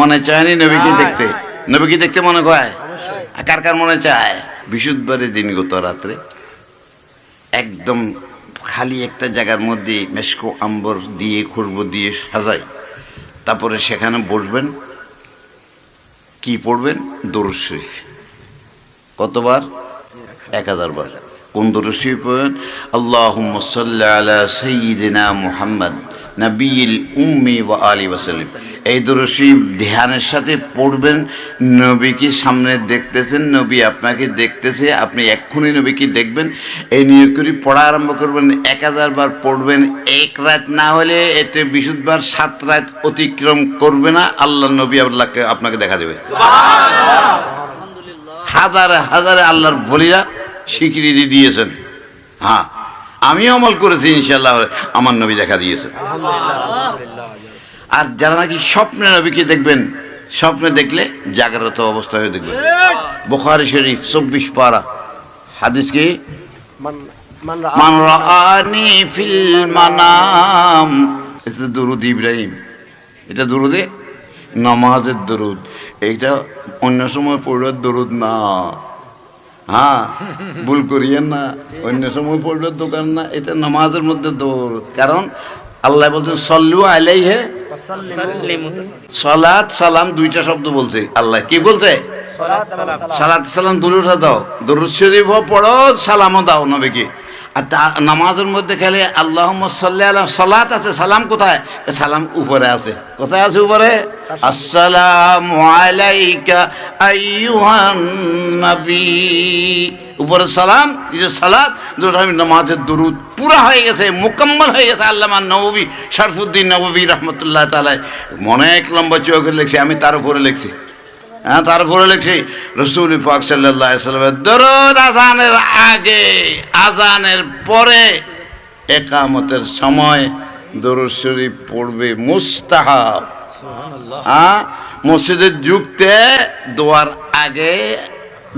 মনে চায়নি নবীকে দেখতে? নবীকে দেখতে মনে কয় কার কার মনে চায়? বিশুদ্ধবারে দিনগত রাত্রে একদম খালি একটা জায়গার মধ্যে মেশকো আম্বর দিয়ে খুশবু দিয়ে সাজাই তারপরে সেখানে বসবেন কি পড়বেন? দরুদ শরীফ। কতবার? এক হাজার বার। কোন দরুদ শরীফ পড়বেন? আল্লাহ আলা সঈদিনা মুহাম্মদ নবীল উম্মি ওয়া আলী ওয়াসাল্লিম এই শরীফ ধ্যানের সাথে পড়বেন। নবীকে সামনে দেখতেছেন নবী আপনাকে দেখতেছে আপনি এক্ষুনি নবীকে দেখবেন। এই নিয়োগ করে পড়া আরম্ভ করবেন এক হাজার বার পড়বেন। এক রাত না হলে এতে বিশুদ্ধবার সাত রাত অতিক্রম করবে না। আল্লাহ নবী আল্লাহকে আপনাকে দেখা দেবে। হাজারে হাজারে আল্লাহর বলিরা স্বীকৃতি দিয়েছেন। হ্যাঁ আমি আমল করেছি ইনশাল্লাহ আমার নবী দেখা দিয়েছেন। আর যারা নাকি স্বপ্নে নবীকে দেখবেন স্বপ্নে দেখলে জাগ্রত অবস্থা হয়ে দেখবেন। বোখারি শরীফ চব্বিশ পারা। হাদিস কি? মান রা- রাআনি ফিল মানাম। এটা দুরুদ ইব্রাহিম। এটা দুরুদে নামাজের দরুদ। এইটা অন্য সময় পড়বার দরুদ না। হ্যাঁ ভুল করিয়েন না। অন্য সময় পড়বার দোকান না। এটা নামাজের মধ্যে দরুদ। কারণ আল্লাহ বলছেন সল্লু আলাই হে সলাৎ সালাম দুইটা শব্দ বলছে। আল্লাহ কি বলছে? সালাত সালাম। সালাত দরুদটা দাও। দরুদ শরীফ পড়ো সালামও দাও নবীকে। আর তা নামাজের মধ্যে খেলে আল্লাহ সাল্লাহ আলাম সালাত আছে সালাম কোথায়? সালাম উপরে আছে। কোথায় আছে উপরে? আসসালামু আলাইকা আইয়ুহান নবী। উপরে সালাম যেটা আমি নামাজের দরুদ। পুরা হয়ে গেছে মোকাম্মল হয়ে গেছে আল্লামা নবী শরফুদ্দিন নবী রহমতুল্লাহ তালায় অনেক লম্বা চোখে লিখছি আমি তার উপরে লিখছি। হ্যাঁ তারপরে লিখছি রসুল পাক সাল্লাহ সাল্লামের দরদ আজানের আগে আজানের পরে একামতের সময় দরুদ শরীফ পড়বে মুস্তাহাব। হ্যাঁ মসজিদের যুগতে দোয়ার আগে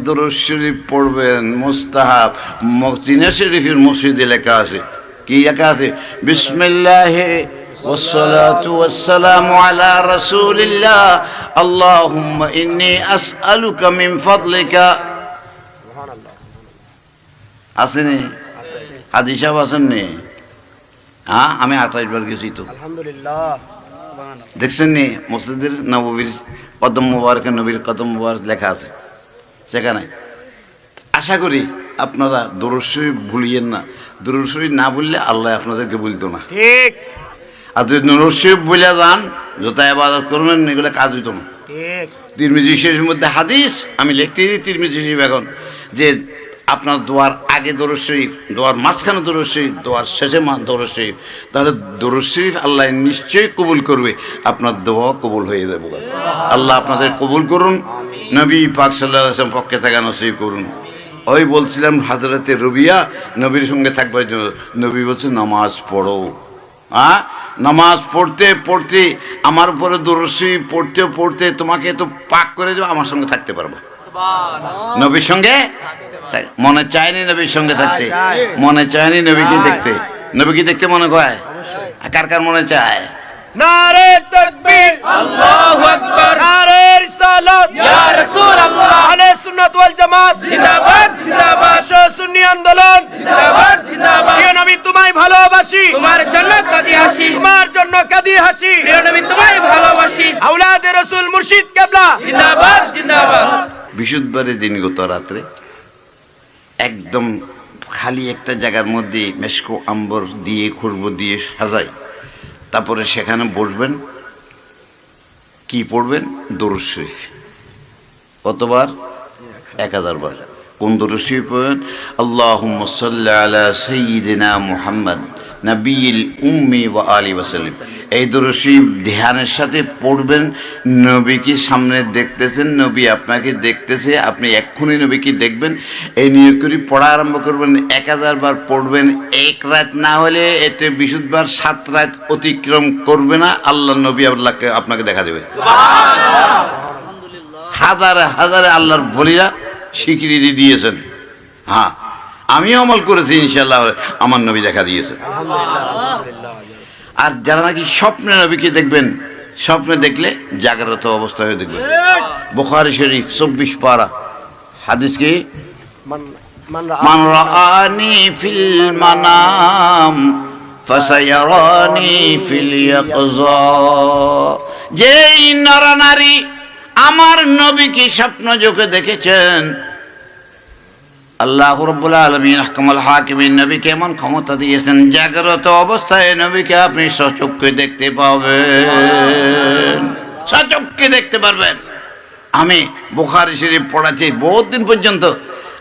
দরুদ শরীফ পড়বেন মুস্তাহাব মদিনা শরীফের মসজিদে লেখা আছে কি লেখা আছে বিসমিল্লাহে والصلاة والسلام على رسول الله اللهم إني أسألك من فضلك আসেনি হাজি সাহেব আসেননি হ্যাঁ আমি আঠাশ বার গেছি তো আলহামদুলিল্লাহ দেখছেন নি মসজিদের নবীর কদম মুবারক নবীর কদম মুবারক লেখা আছে সেখানে। আশা করি আপনারা দরস্বই ভুলিয়েন না। দরস্বই না বললে আল্লাহ আপনাদেরকে বলতো না। ঠিক। আর যদি নরসিব বলে যান যত আবাদত করবেন এগুলো কাজ হইতো না। ঠিক। তিরমিজি শেষের মধ্যে হাদিস আমি লিখতে দিই তিরমিজি শরীফ এখন যে আপনার দোয়ার আগে দরজ শরীফ দোয়ার মাঝখানে দরজ শরীফ দোয়ার শেষে দরজ শরীফ তাহলে দরজ শরীফ আল্লাহ নিশ্চয়ই কবুল করবে। আপনার দোয়া কবুল হয়ে যাবে। আল্লাহ আপনাদের কবুল করুন। নবী পাক সাল্লাহ আসলাম পক্ষে থাকা নসিব করুন। ওই বলছিলাম হাজরতে রবিয়া নবীর সঙ্গে থাকবার জন্য। নবী বলছে নামাজ পড়ো। হ্যাঁ নামাজ পড়তে পড়তে আমার উপরে দরসি পড়তে পড়তে তোমাকে তো পাক করে দেবো আমার সঙ্গে থাকতে পারব। নবীর সঙ্গে? মনে চায়নি নবীর সঙ্গে থাকতে? মনে চায়নি নবীকে দেখতে? নবীকে দেখতে মনে কয় কার কার মনে চায়? নারে তাকবীর। আল্লাহু আকবার। নারে রিসালাত। ইয়া রাসূলুল্লাহ। আহলে সুন্নাত ওয়াল জামাত। জিন্দাবাদ জিন্দাবাদ। সুন্নি আন্দোলন। জিন্দাবাদ জিন্দাবাদ। প্রিয় নবী তোমায় ভালোবাসি। তোমার জন্য কাঁদি হাসি। তোমার জন্য কাঁদি হাসি। প্রিয় নবী তোমায় ভালোবাসি। আওলাদে রসুল মুর্শিদ কেবলা। জিন্দাবাদ জিন্দাবাদ। বিশুদ্ধবারে দিনগত রাত্রে একদম খালি একটা জায়গার মধ্যে মেশকো আম্বর দিয়ে খুশবু দিয়ে সাজাই। তারপরে সেখানে বসবেন, কি পড়বেন? দরুদ শরীফ। কতবার? এক হাজার বার। কোন দরুদ শরীফ পড়বেন? আল্লাহ আলা সঈদিনা মুহাম্মদ। নবীল উম্মি ওয়া আলী ওয়াসাল্লিম। এই দরুদ ধ্যানের সাথে পড়বেন, নবীকে সামনে দেখতেছেন, নবী আপনাকে দেখতেছে, আপনি এক্ষুনি নবীকে দেখবেন। এই নিয়োগ করে পড়া আরম্ভ করবেন, এক হাজার বার পড়বেন, এক রাত না হলে এতে বিশুদ্ধবার সাত রাত অতিক্রম করবে না, আল্লাহ নবী আল্লাহকে আপনাকে দেখা দেবে। হাজারে হাজারে আল্লাহর বলিরা স্বীকৃতি দিয়েছেন। হ্যাঁ। আমিও আমল করেছি ইনশাল্লাহ আমার নবী দেখা দিয়েছেন আর যারা নাকি স্বপ্নে নবীকে দেখবেন স্বপ্নে দেখলে জাগ্রত অবস্থা হয়ে দেখবেন। বুখারি শরীফ চব্বিশ পারা হাদিস কি? মান রাআনি ফিল মানাম ফাসায়ারানি ফিল ইয়াকযা। যেই নরনারী আমার নবীকে স্বপ্ন যোগে দেখেছেন আল্লাহ রব্বুল আলমিন আহকামুল হাকিমিন নবীকে এমন ক্ষমতা দিয়েছেন, জাগ্রত অবস্থায় নবীকে আপনি সচক্ষে দেখতে পাবেন। সচক্ষে দেখতে পারবেন। আমি বুখারি শরীফ পড়াচ্ছি বহুত দিন পর্যন্ত।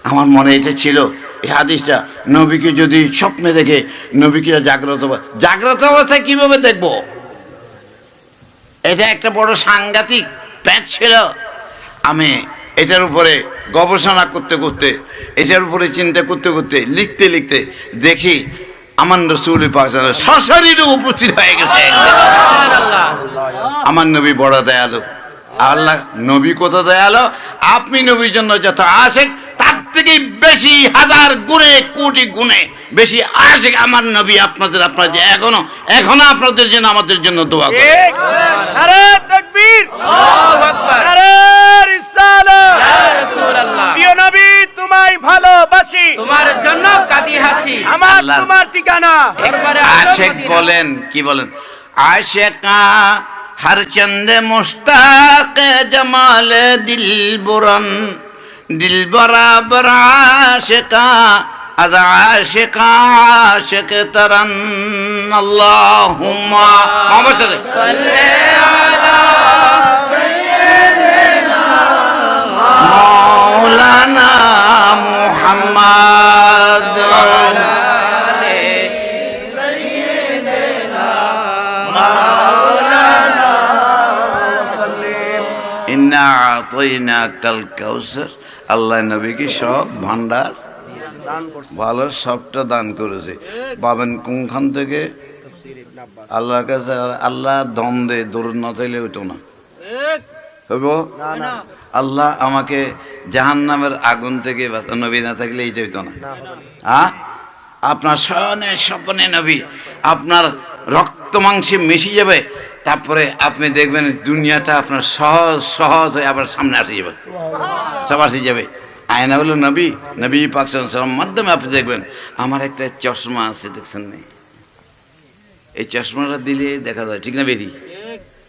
আমার মনে এটা ছিল, এই হাদিসটা নবীকে যদি স্বপ্নে দেখে, নবীকে জাগ্রত জাগ্রত অবস্থায় কীভাবে দেখব? এটা একটা বড় সাংঘাতিক প্যাচ ছিল। আমি এটার উপরে গবেষণা করতে করতে এটার উপরে চিন্তা করতে করতে লিখতে লিখতে দেখি আমার রসুল সশরীরে উপস্থিত হয়ে গেছে। আমার নবী বড় দয়ালু। আল্লাহ নবী কত দয়ালু? আপনি নবীর জন্য যত আসেন তার থেকে বেশি হাজার গুণে কোটি গুণে বেশি আসে আমার নবী আপনাদের আপনাদের এখনও এখনও আপনাদের জন্য আমাদের জন্য দোয়া করে ঠিক নারে তাকবীর আল্লাহু আকবার নারে রিসালাত ইয়া রাসূলুল্লাহ প্রিয় নবী তোমায় ভালোবাসি। তোমার জন্য কাঁদি হাসি। আমার তোমার ঠিকানা। আশেক বলেন কি বলেন? আশেকা হর চন্দ মুস্তাক জমাল দিল বুরন। দিল বরাবর আশেকা আজ আশেকা আশেক তরন আল্লাহুম্মা মোহাম্মদ সাল্লাল্লাহু মাওলানা মুহাম্মদ। ইন্না আতইনা কাল কাউসার। আল্লাহ নবীকে সব ভান্ডার, ভালো সবটা দান করেছে। পাবেন কোনখান থেকে? আল্লাহর কাছে আল্লাহ দম দে দরুদ না তাইলে হইতো না। হইব আল্লাহ আমাকে জাহান্নামের আগুন থেকে নবী না থাকলে এই হইতো না। হ্যাঁ আপনার স্বয়নে স্বপ্নে নবী আপনার রক্ত মাংসে মিশে যাবে তারপরে আপনি দেখবেন দুনিয়াটা আপনার সহজ সহজ হয়ে আপনার সামনে আসে যাবে। সব আসে যাবে। আয়না হলো নবী নবী পাকসালাম মাধ্যমে আপনি দেখবেন আমার একটা চশমা আছে দেখছেন না এই চশমাটা দিলে দেখা যায় ঠিক না বেরি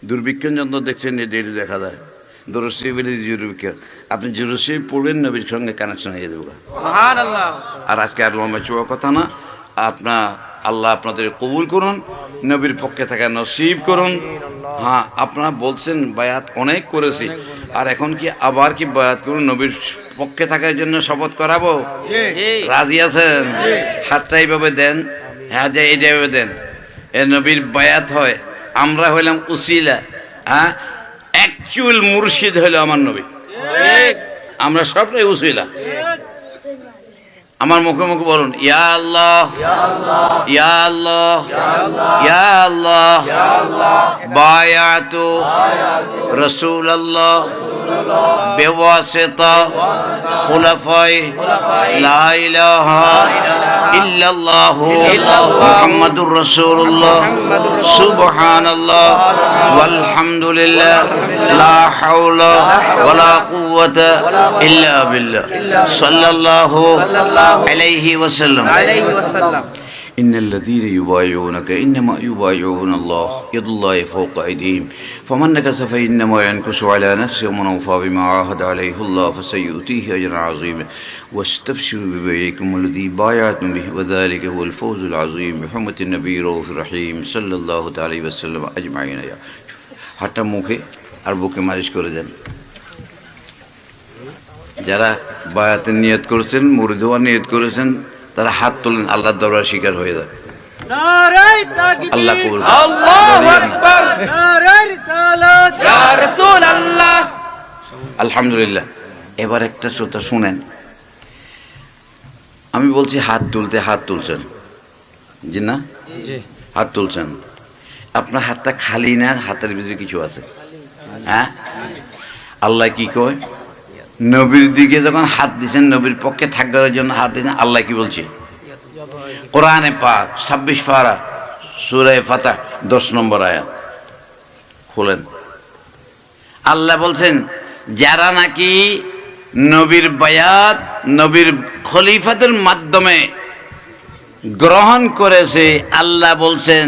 দুর্ভিক্ষণ যন্ত্র দেখছেন এই দেরি দেখা যায়। দরশ্রী বলে দুর্ভিক্ষণ আপনি জুরশ্রী পড়বেন নবীর সঙ্গে কানেকশন হয়ে যাবে সুবহানাল্লাহ আর আজকে আর লম্বা চোয়া কথা না আপনার আল্লাহ আপনাদের কবুল করুন নবীর পক্ষে থাকা নসিব করুন হ্যাঁ আপনারা বলছেন বায়াত অনেক করেছি। আর এখন কি আবার কি বায়াত করুন নবীর পক্ষে থাকার জন্য শপথ করাবো? রাজি আছেন? হাতটা এইভাবে দেন হ্যাঁ যে এইভাবে দেন। এ নবীর বায়াত হয় আমরা হইলাম উসিলা হ্যাঁ? অ্যাকচুয়াল মুর্শিদ হলো আমার নবী। আমরা সবটাই উসিলা আমার মুখে মুখে বলুন, ইয়া আল্লাহ ইয়া আল্লাহ ইয়া আল্লাহ, বায়াতু রসুল আল্লাহ বেওয়াসিতা খুলাফাই, লা ইলাহা ইল্লাল্লাহ, মুহাম্মাদুর রাসূলুল্লাহ, সুবহানাল্লাহ, ওয়ালহামদুলিল্লাহ, লা হাওলা ওয়ালা কুওয়াতা ইল্লা বিল্লাহ, সাল্লাল্লাহু আলাইহি ওয়াসাল্লাম আলাইহি ওয়াসাল্লাম إن الذين يبايعونك إنما يبايعون الله يد الله فوق أيديهم فمن نكث فإنما ينكث على نفسه ومن أوفى بما عاهد عليه الله فسيؤتيه أجرا عظيما واستبشروا ببيعكم الذي بايعتم به وذلك هو الفوز العظيم بحرمة النبي رؤوف الرحيم صلى الله تعالى وسلم أجمعين يا হাতটা মুখে আর বুকে মালিশ করে দেন যারা বায়াতের নিয়ত করেছেন মুড়ি ধোয়া নিয়ত করেছেন তারা হাত তোলেন আল্লাহর দরবার শিকার হয়ে যায় আল্লাহ কবুল করুন। আল্লাহু আকবার। ইয়া রাসূলুল্লাহ। আলহামদুলিল্লাহ। এবার একটা শ্রোতা শুনেন। আমি বলছি হাত তুলতে হাত তুলছেন। জি না? হাত তুলছেন। আপনার হাতটা খালি না হাতের ভিতরে কিছু আছে? হ্যাঁ? আল্লাহ কি কয়? নবীর দিকে যখন হাত দিছেন নবীর পক্ষে থাকবার জন্য হাত দিয়েছেন আল্লাহ কি বলছে? কোরআনে পাক ছাব্বিশ পারা সুরায় ফাতা দশ নম্বর আয়াত। খোলেন। আল্লাহ বলছেন যারা নাকি নবীর বায়াত নবীর খলিফাদের মাধ্যমে গ্রহণ করেছে আল্লাহ বলছেন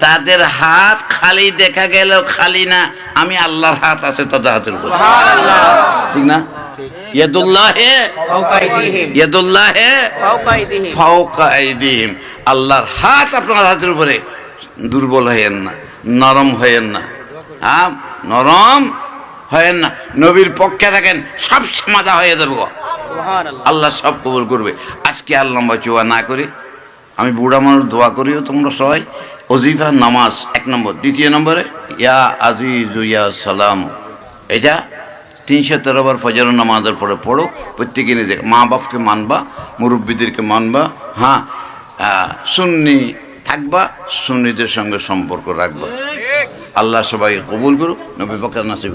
তাদের হাত খালি দেখা গেল খালি না আমি আল্লাহর হাত আছে তাদের হাতের উপর ঠিক না? আল্লাহর হাত আপনার হাতের উপরে। দুর্বল হয়েন না নরম হয়েন না। হ্যাঁ নরম হয়েন না। নবীর পক্ষে থাকেন সব সমাধা হয়ে যাবে গো। আল্লাহ সব কবুল করবে। আজকে আর লম্বা চুয়া না করে। আমি বুড়া মানুষ দোয়া করিও তোমরা সবাই। অজিফা নামাজ এক নম্বর। দ্বিতীয় নম্বরে ইয়া আজিজ ইয়া সালাম। এটা তিনশো তেরোবার ফজর নামাজের পরে পড়ো প্রত্যেকে নিজে মা বাপকে মানবা, মুরব্বীদেরকে মানবা হ্যাঁ সুন্নি থাকবা, সুন্নিদের সঙ্গে সম্পর্ক রাখবা। আল্লাহ সবাইকে কবুল করুক, নবী বকর নাসিব